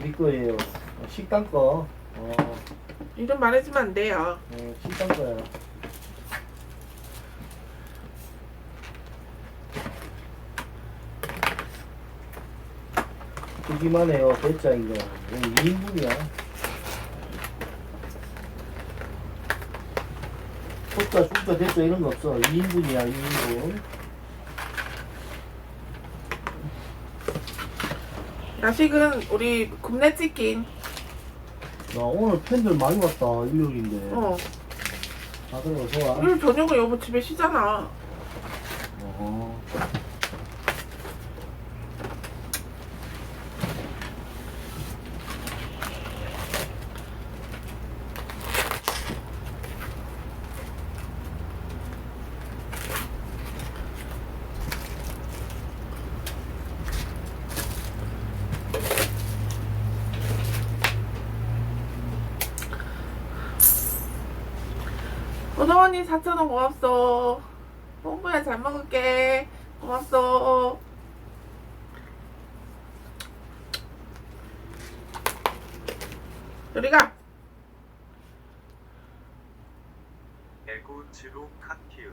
우리 거예요. 식당 거. 어, 이름 말해주면 안 돼요. 어 식당 거야. 크기만 해요. 대짜 이거. 2인분이야. 소자, 숫자, 대짜 이런 거 없어. 2인분이야, 2인분. 야식은 우리 굽네 치킨. 나 오늘 팬들 많이 왔다. 일요일인데. 어. 다들 어서 와. 오늘 저녁에 여보 집에 쉬잖아. 어. 오성원이 4천원 고맙소. 뽕구야 잘 먹을게. 고맙소. 우리가 에구치루 카키우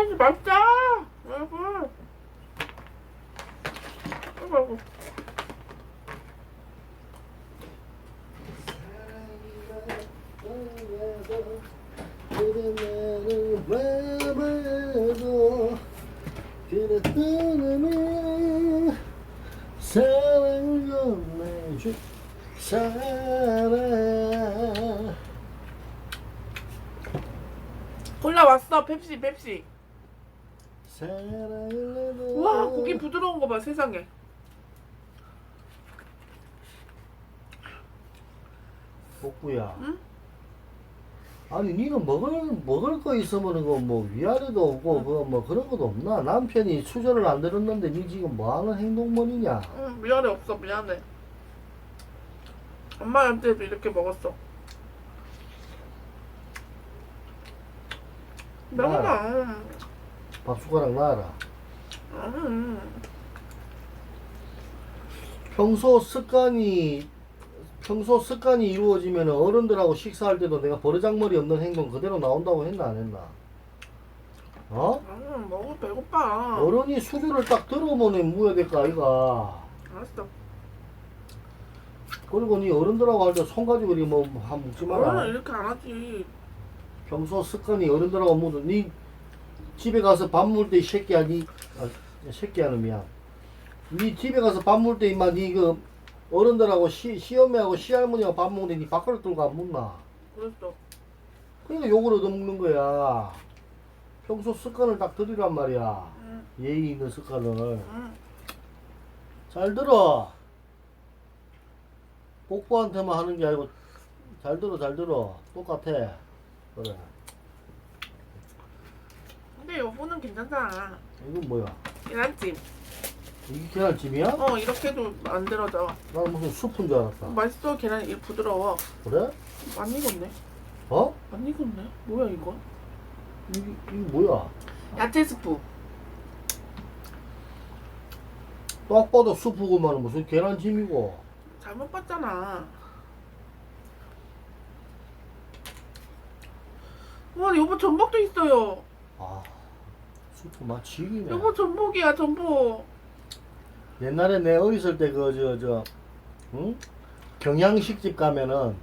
음, 저녁이 맛있다. 여러분. 아이고, 건네줄 사랑 콜라 왔어. 펩시, 펩시. 와, 고기 부드러운 거 봐, 세상에. 복구야 응? 아니 니는 먹을 먹을 거 있으면은 그뭐 위아래도 없고 그뭐 그런 것도 없나 남편이 수저를 안 들었는데 니 지금 뭐 하는 행동머리냐 응, 미안해, 없어, 미안해. 엄마한테도 이렇게 먹었어. 매운다. 밥 숟가락 놔라 음. 평소 습관이 평소 습관이 이루어지면 어른들하고 식사할 때도 내가 버르장머리 없는 행동 그대로 나온다고 했나 안 했나? 어? 음, 먹어, 배고파. 어른이 수저를 딱 들어보면 무야 될까 아이가 알았어. 그리고 니 어른들하고 할 때 손 가지고 이렇게 뭐한 먹지 마라 어른은 이렇게 안 하지. 평소 습관이 어른들하고 묻어 니 집에 가서 밥 먹을 때 이 새끼야 니 아, 새끼야는 미안 니 집에 가서 밥 먹을 때 임마 니그 어른들하고 시, 시어머니하고 시할머니하고 밥 먹는데 니 밥그릇 들고 안 묻나? 그랬어. 그러니까 욕을 얻어먹는 거야. 평소 습관을 딱 들이란 말이야. 응, 예의 있는 습관을. 응. 잘 들어. 복부한테만 하는 게 아니고 잘 들어 잘 들어. 똑같아. 그래 근데 여보는 괜찮잖아. 이건 뭐야 계란찜. 이게 계란찜이야? 어, 이렇게도 만들어져. 나는 무슨 수프인 줄 알았다. 맛있어, 계란이 이 부드러워. 그래? 안 익었네. 어? 안 익었네. 뭐야, 이거? 이게, 이게 뭐야? 야채 스프. 딱 봐도 수프구만 무슨 계란찜이고. 잘못 봤잖아. 와, 여보 전복도 있어요. 아, 수프 맛 지기네. 여보 전복이야, 전복. 옛날에 내 어렸을 때 그 저 저 응? 경양식집 가면은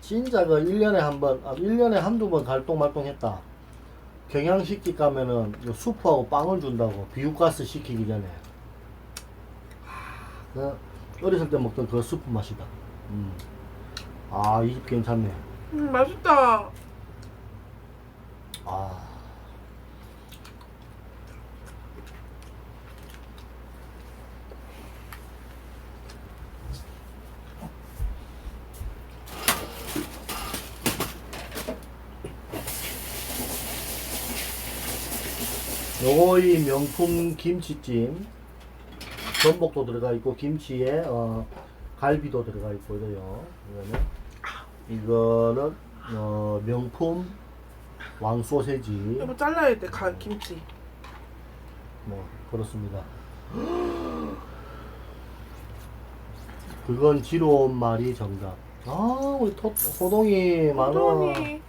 진짜 그 1년에 한 번, 아, 1년에 한두 번 갈동말동했다. 경양식집 가면은 그 수프하고 빵을 준다고 비유가스 시키기 전에. 그 어렸을 때 먹던 그 수프 맛이다. 음. 아, 이 집 괜찮네. 음, 맛있다. 아. 요거 이 명품 김치찜 전복도 들어가 있고 김치에 어, 갈비도 들어가 있고 이래요. 이거는 이거는 어, 명품 왕 소세지 여보 잘라야 돼 가, 김치 뭐 그렇습니다. 그건 지로운 말이 정답. 아 우리 토, 호동이 많아. 호동이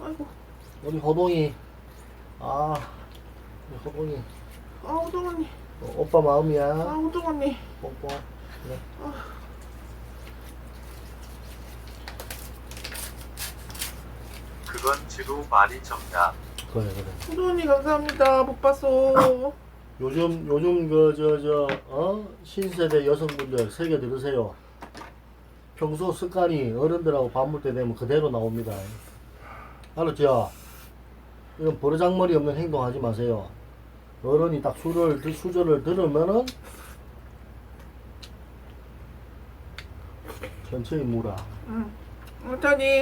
아이고 우리 호동이 아 호동이 아 호동 언니 어, 오빠 아 마음이야. 호동 언니 뽀뽀. 그래. 그건 지로 말이 정답. 그래 그래. 호동 언니 감사합니다 못 봤어 요즘 요즘 그 저 저 어 신세대 여성분들 새겨 들으세요. 평소 습관이 어른들하고 밥 먹을 때 되면 그대로 나옵니다. 알았죠? 이런 버르장머리 없는 행동하지 마세요. 어른이 딱 수를 들- 수저를 들으면은 천천히 물어. 응 호동이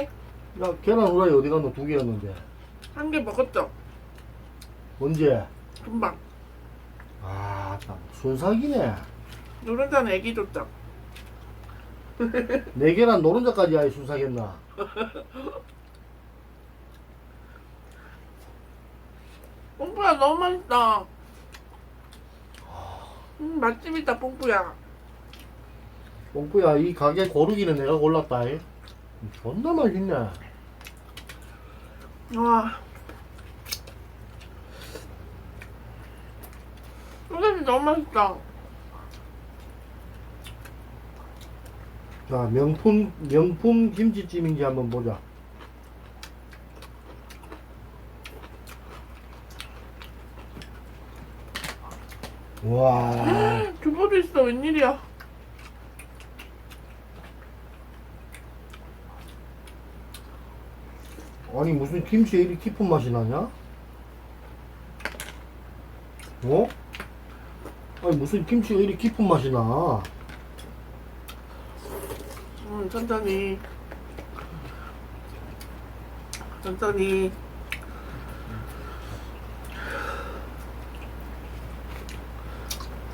야 계란 후라이 어디 갔노? 두 개였는데 한 개 먹었죠 언제? 금방 아, 참 순삭이네. 노른자는 애기 줬죠 네 계란 노른자까지 아예 순삭했나? 뽕뿌야 너무 맛있다 음 맛집이다 뽕뿌야 뽕꾸야 이 가게 고르기는 내가 골랐다. 이. 존나 맛있네. 와 소세지 너무 맛있다 자 명품 명품 김치찜인지 한번 보자. 와, 두부도 있어 웬일이야 아니 무슨 김치에 이리 깊은 맛이 나냐? 어? 아니 무슨 김치가 이리 깊은 맛이 나? 음 천천히 천천히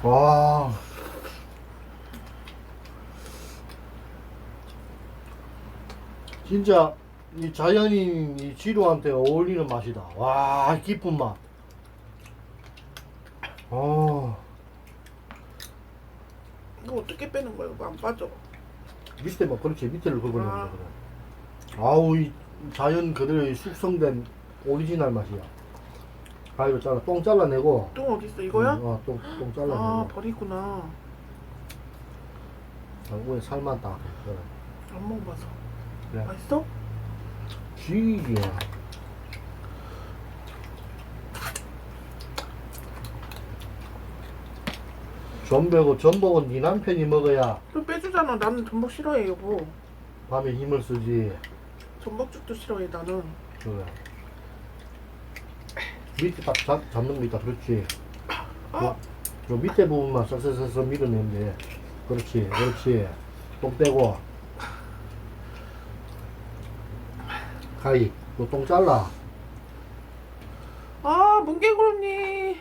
와. 진짜 이 자연인 이 지루한테 어울리는 맛이다. 와, 깊은 맛. 어, 이거 어떻게 빼는 거야 이거 안 빠져 밑에 막 그렇지 밑에를 긁어내는 아. 거 그래. 아우 이 자연 그대로의 숙성된 오리지널 맛이야. 가위로 잘라 똥 잘라내고. 똥 어딨어 이거야? 음, 어, 똥, 똥아 잘라내고. 버리구나 아, 위에 살만 딱. 그래. 안 먹어봐서 그래. 맛있어? 쥐야. 전배고 전복은 네 남편이 먹어야 좀 빼주잖아 나는 전복 싫어해 여보 밤에 힘을 쓰지. 전복죽도 싫어해 나는 그래. 밑에 딱 잡, 잡는 거 있다. 그렇지. 어? 요, 요 밑에 부분만 싹싹싹 밀어내면 돼. 그렇지. 그렇지. 똥 떼고. 가위. 요똥 잘라. 아 뭉개구름니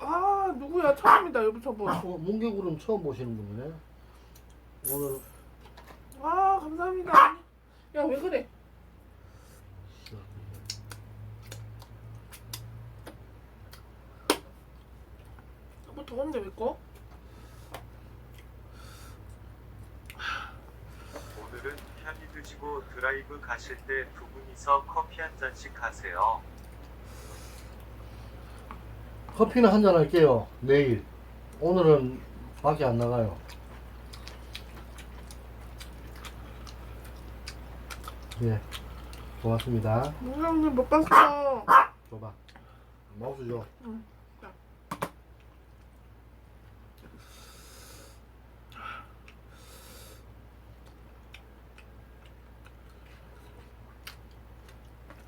아 누구야 처음이다 여보 저분 어, 뭉개구름 처음 보시는 분이네. 오늘 아 감사합니다 야 왜 그래 더운데 왜 꺼? 오늘은 편히 드시고 드라이브 가실 때 두 분이서 커피 한 잔씩 하세요. 커피는 한 잔 할게요. 내일. 오늘은 밖에 안 나가요. 예. 고맙습니다. 뭉개구름니 못 봤어 줘봐. 마우스 줘. 응.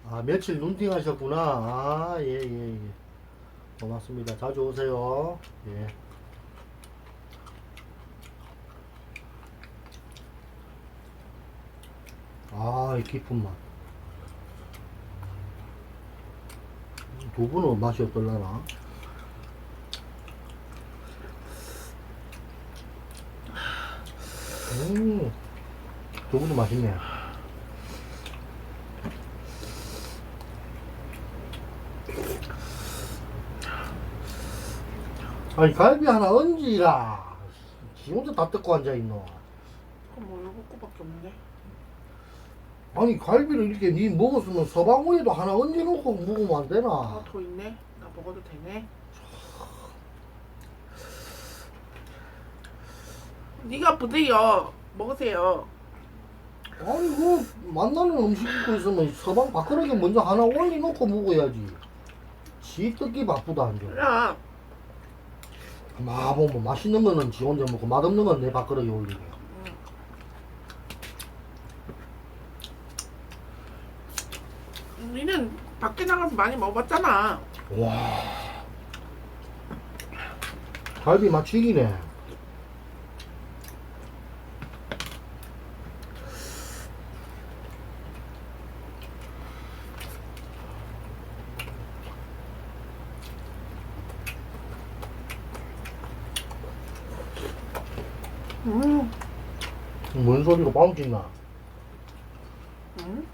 아, 며칠 눈팅 하셨구나. 아, 예, 예, 예. 고맙습니다. 자주 오세요. 예. 아, 이 깊은 맛. 두부는 맛이 어떨라나? 음, 두부도 맛있네요. 아니, 갈비 하나 얹지라. 지 혼자 다 뜯고 앉아있노. 그럼 뭐 요거밖에 없네. 아니, 갈비를 이렇게 니 먹었으면 서방우에도 하나 얹어놓고 먹으면 안 되나? 아, 더 있네. 나 먹어도 되네. 네가 부대요. 먹으세요. 아니, 그, 만나는 음식 있고 있으면 서방 밥그릇에 먼저 하나 올려놓고 먹어야지. 지 뜯기 바쁘다, 앉아. 그래. 마, 뭐, 뭐, 맛있는 거는 지 혼자 먹고, 맛없는 건 내 밥그릇에 올리게. 니는 밖에 나가서 많이 먹어봤잖아. 와. 갈비 맛 죽이네. 음. 뭔 소리로 빵 찍나? 음.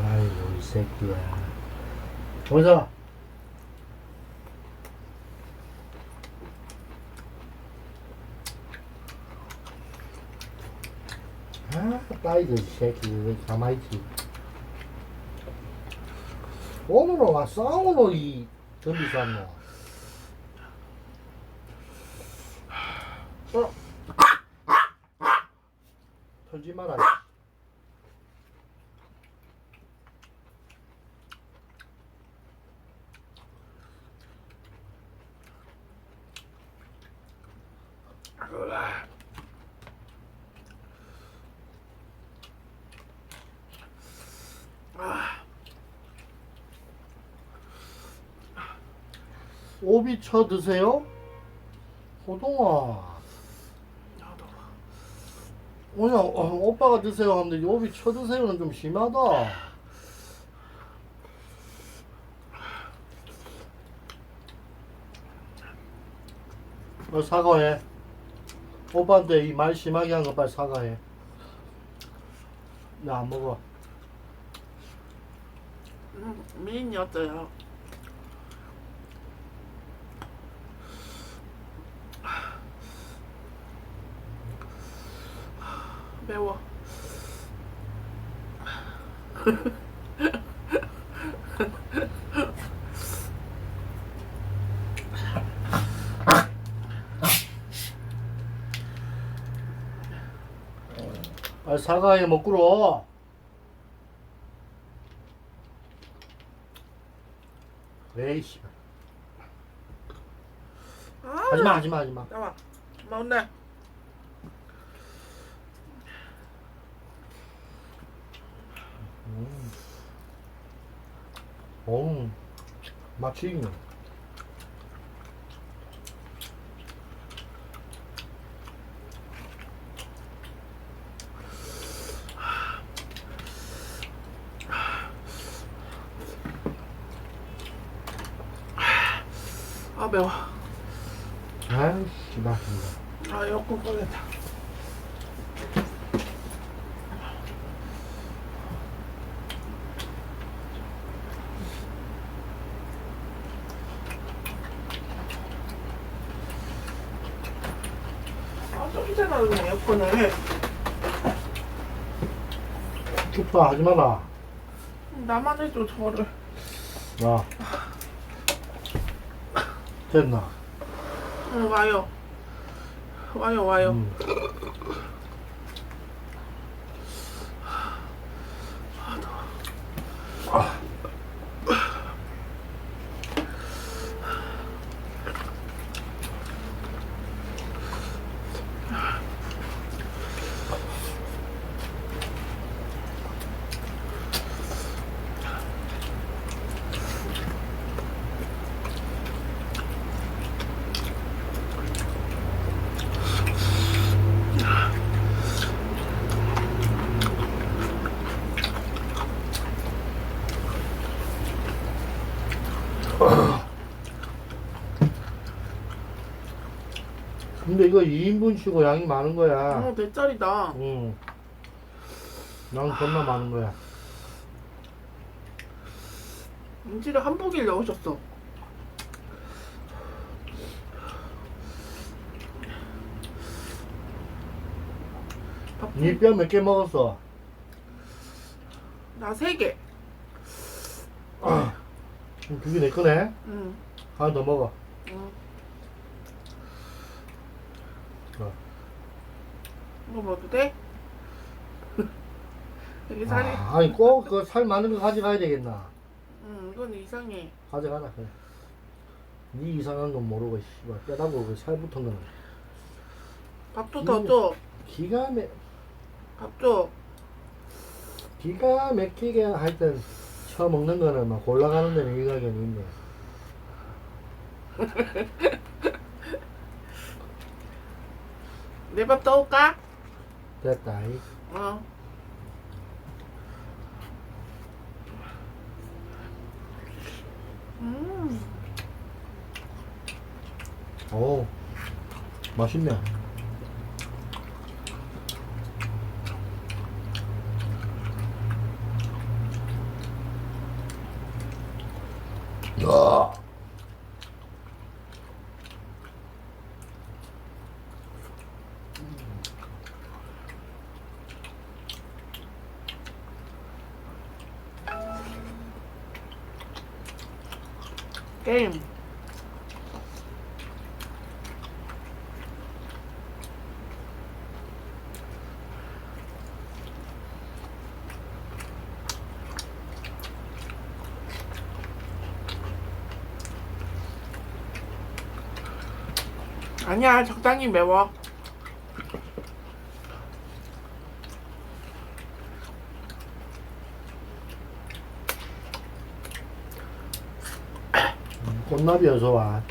아이고, 이 새끼야. 보자. 아, 빠이들 이 새끼 왜 가만히 있지? 오늘은 와 싸우노 이 전비 쌌노. 어. 털지 마라. 오비 쳐 드세요? 호동아. 오늘 어, 오빠가 드세요 하는데 오비 쳐 드세요는 좀 심하다. 너 사과해. 오빠한테 이 말 심하게 한 거 빨리 사과해. 나 안 먹어. 음, 미인이었어요. 매워. 빨리 사과해 먹구로. 에이씨. 아, 하지마 하지마 하지마. 나와. 먹네. 어우 맛있네. 아 매워. 아이씨 맛있네. 아 에어컨 꺼냈다. 아 저기 있잖아 그냥 에어컨을. 춥다 하지 마라. 나만 해줘 저를. 야. 됐나? 응 와요. 와요 와요. 음. 2인분치고 양이 많은 거야. 어, 대짜리다. 응. 양 겁나 많은 거야. 김치를 한 포기를 넣으셨어. 밥, 니뼈 몇 개 먹었어? 나 세 개. 두개내 거네? 응. 하나 더 먹어. 응. 어. 이거 먹어도 돼? 여기 살이. 아, 아니 꼭 그 살 많은 거 가져가야 되겠나? 응, 이건 이상해. 가져가라 그래. 니 이상한 건 모르고 씨발 뼈다고 그살 붙은 거는 밥도 더 줘. 기가 막 밥 줘. 기가 막히게 하여튼 처 먹는 거는 막 골라가는 데는 일가견이 있네. 내 밥 떠올까? 됐다. 이. 어. 음. 오 맛있네. 야. 게임. 아니야, 적당히 매워. 꽃나비 어서 와.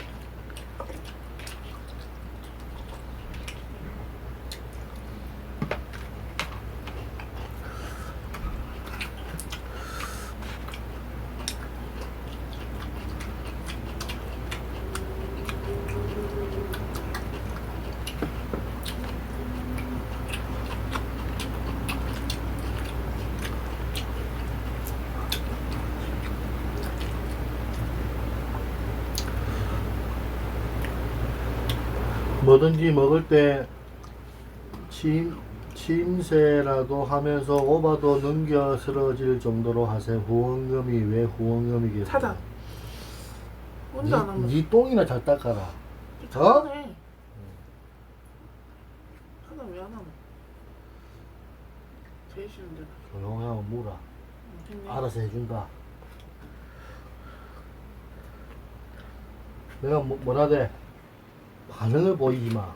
뭐든지 먹을 때 침, 침새라도 하면서 오바도 넘겨 쓰러질 정도로 하세요. 후원금이 왜 후원금이겠어요? 차단. 혼자 안 하면. 니 똥이나 잘 닦아라. 차단해. 차단 왜안 하노? 제일 싫은데. 조용하면 물어. 됐네. 알아서 해준다. 내가 뭐, 뭐라 돼? 반응을 보이지 마.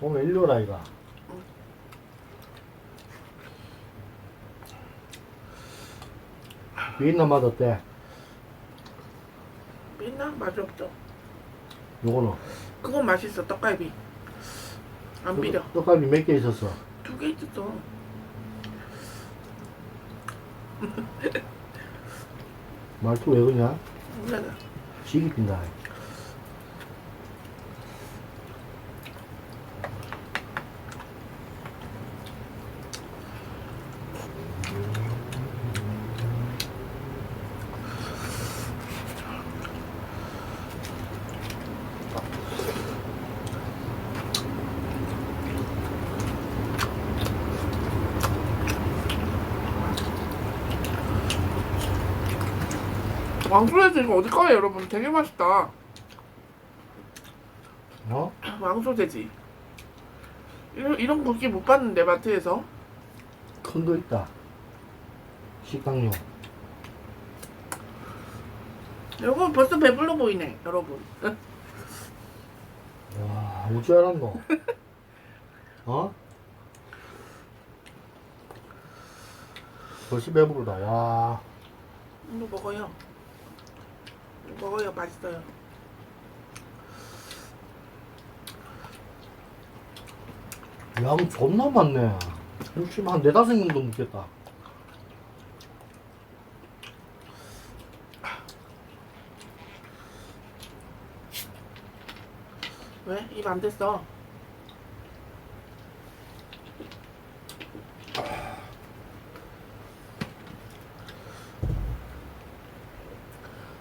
오늘 일요라 이가. 비엔나 맛 어때? 있나? 맛이 없죠. 요거는 그건 맛있어, 떡갈비. 안 비려. 떡- 떡갈비 몇 개 있었어? 두 개 있었어. 말투 왜 그러냐? 지기 빈다. 왕소세지 이거 어디 거예요, 여러분? 되게 맛있다. 어? 왕소세지. 이런, 이런 고기 못 봤는데, 마트에서. 큰 거 있다. 식당용. 여러분, 벌써 배불러 보이네, 여러분. 와, 어찌 알았노? 어? 벌써 배부르다. 와, 이거 먹어요. 먹어요 맛있어요. 양 존나 많네. 욕심 한 네다섯 정도 먹겠다. 왜? 입 안 됐어.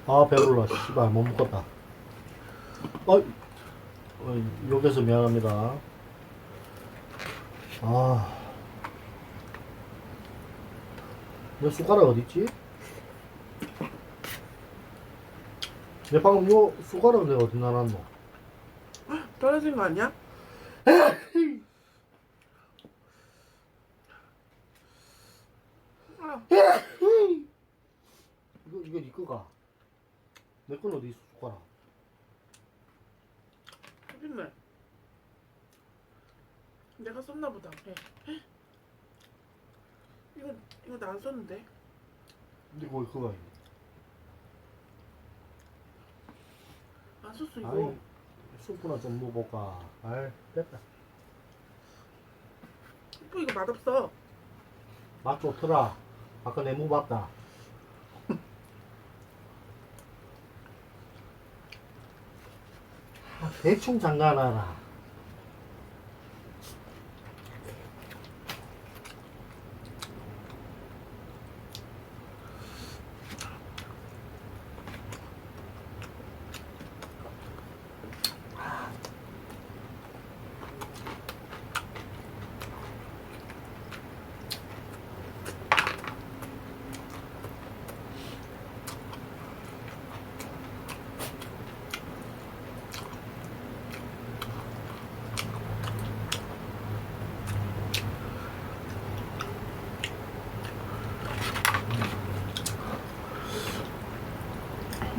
아 배불러 씨발 못 먹었다 어, 어 욕해서 미안합니다 아. 내 숟가락 어딨지? 내 방금 요 숟가락 내가 어디 놔놨노? 떨어진 거 아니야? 아, 이거 이거 네 거가 내 건 어디 있어 숟가락 햇빛날. 내가 썼나 보다. 네. 이거 이거 나 안 썼는데. 근데 거기 그거 아니야 안 썼어 이거. 아이 수프나 좀 먹어볼까 아이 됐다 이거 이거 맛없어. 맛 좋더라 아까 내무 봤다 대충 잠가놔라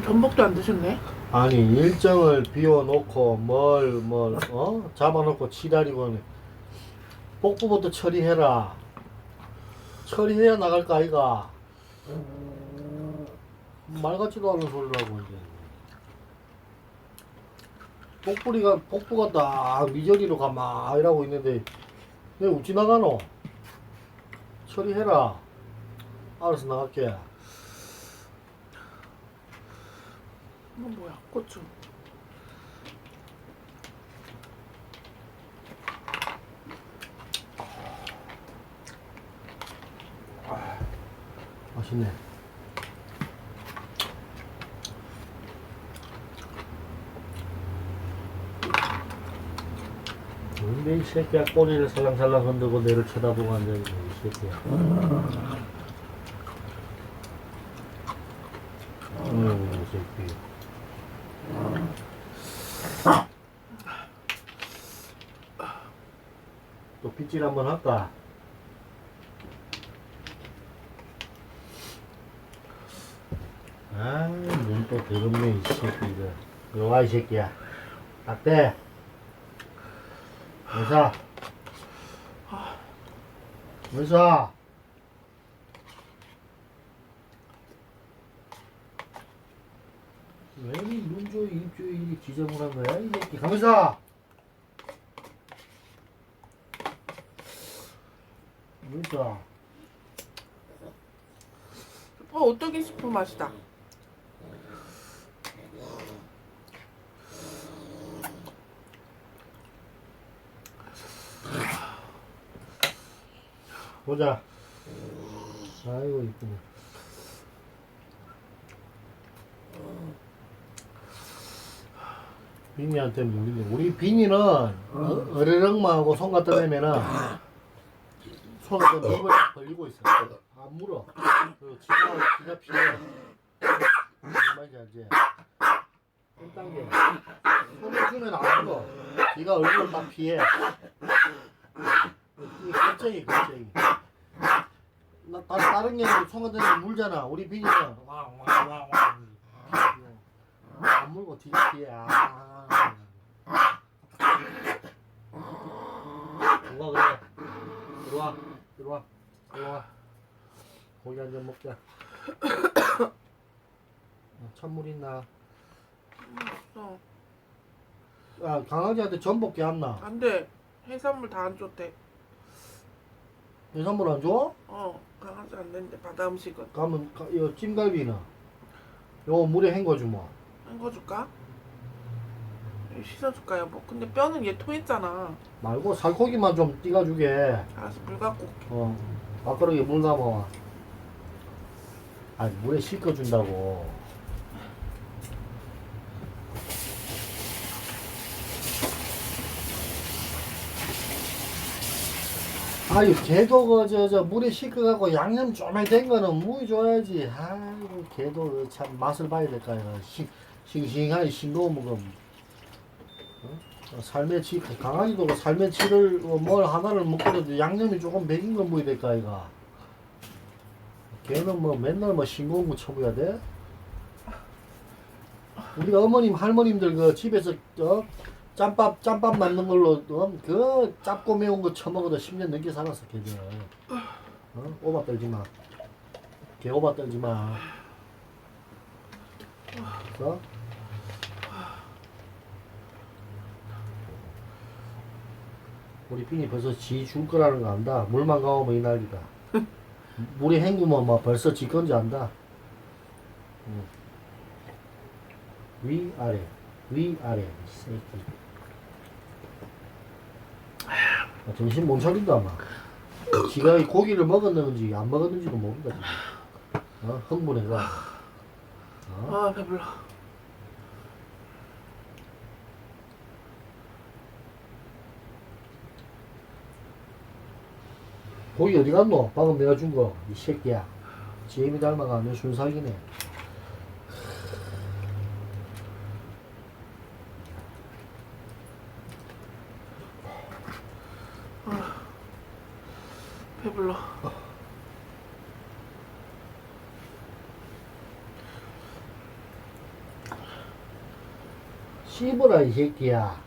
전복도 안 드셨네. 아니 일정을 비워놓고 뭘 뭘 어? 잡아놓고 치다리고 복부부터 처리해라. 처리해야 나갈 거 아이가. 말 같지도 않은 소리라고 이제 복부리가 복부가 딱 미저리로 가마. 이라고 있는데 왜 웃지 나가노? 처리해라. 알아서 나갈게 이건 뭐야? 고추. 맛있네. 근데 이 새끼야 꼬리를 살랑살랑 흔들고 내를 쳐다보고 앉아있네 이 새끼야. 음, 이 새끼. 또 빗질 한번 할까? 아, 눈또 더럽네, 이 새끼, 이거. 이리 와, 이 새끼야. 딱 대. 의사. 의사. 왜 눈조, 입조, 이리 지저분한 거야, 이 새끼. 강의사! 의사. 어 어떻게 싶은 맛이다. 보자. 아이고, 이쁘네. 비니한테 물리네. 우리 비니는 어, 어르렁만 하고 손 갖다 대면은 또 입을 딱 벌리고 있어. 안 물어. 그 지가, 지가 피해. 무슨 말인지 알지? 1단계. 손을 주면 안 물어. 지가 얼굴을 딱 피해. 이 겁쟁이, 겁쟁이. 나, 다, 다른 개는 송아들은 물잖아. 우리 비니는 왕왕왕왕. 안 물고 뒤가 피해. 아. 누가 그래? 들어와, 들어와, 들어와. 고기 한 점 먹자. 어, 찬물 있나? 어 아, 강아지한테 전복기 안 나. 안 돼. 해산물 다안 좋대. 해산물 안 줘? 어 강아지 안 된대. 바다 음식은. 가면 가, 이거 찜갈비는 요거 물에 헹궈 주마. 헹궈줄까? 씻어줄까요? 뭐 근데 뼈는 얘 토했잖아. 말고 살코기만 좀 띄가주게. 알았어 물 갖고 올게. 어, 밥그릇에 물 담아와. 아니, 물에 씻어준다고. 아유, 걔도 그, 저, 저, 물에 씻어갖고 양념 좀에 된 거는 무이 줘야지. 아이고, 걔도 그참 맛을 봐야 될까요. 싱, 싱거워 먹으면. 어? 삶의 치, 강아지도 그 삶의 치를, 어, 뭘 하나를 먹고도 양념이 조금 배긴 건 무이 될까, 이가. 걔는 뭐 맨날 뭐 싱거운 거 쳐줘야 돼? 우리가 어머님, 할머님들 그 집에서, 어? 짬밥, 짬밥 만든 걸로, 어? 그 짭고 매운 거 처먹어도 10년 넘게 살았어, 걔들. 어? 오바 떨지 마. 개 오바 떨지 마. 어? 우리 빈이 벌써 지 줄 거라는 거 안다. 물만 가오면 이 난리다. 물이 헹구면 뭐 벌써 지 건지 안다. 응. 위 아래 위 아래 이 새끼. 아, 정신 못 차린다 아마. 지가 이 고기를 먹었는지 안 먹었는지도 모른다 지금. 어? 흥분해가. 어? 아 배불러. 고기 어디 갔노? 방금 내가 준 거. 이 새끼야. 지혜미 닮아가면 순삭이네. 배불러. 씹어라 이 새끼야.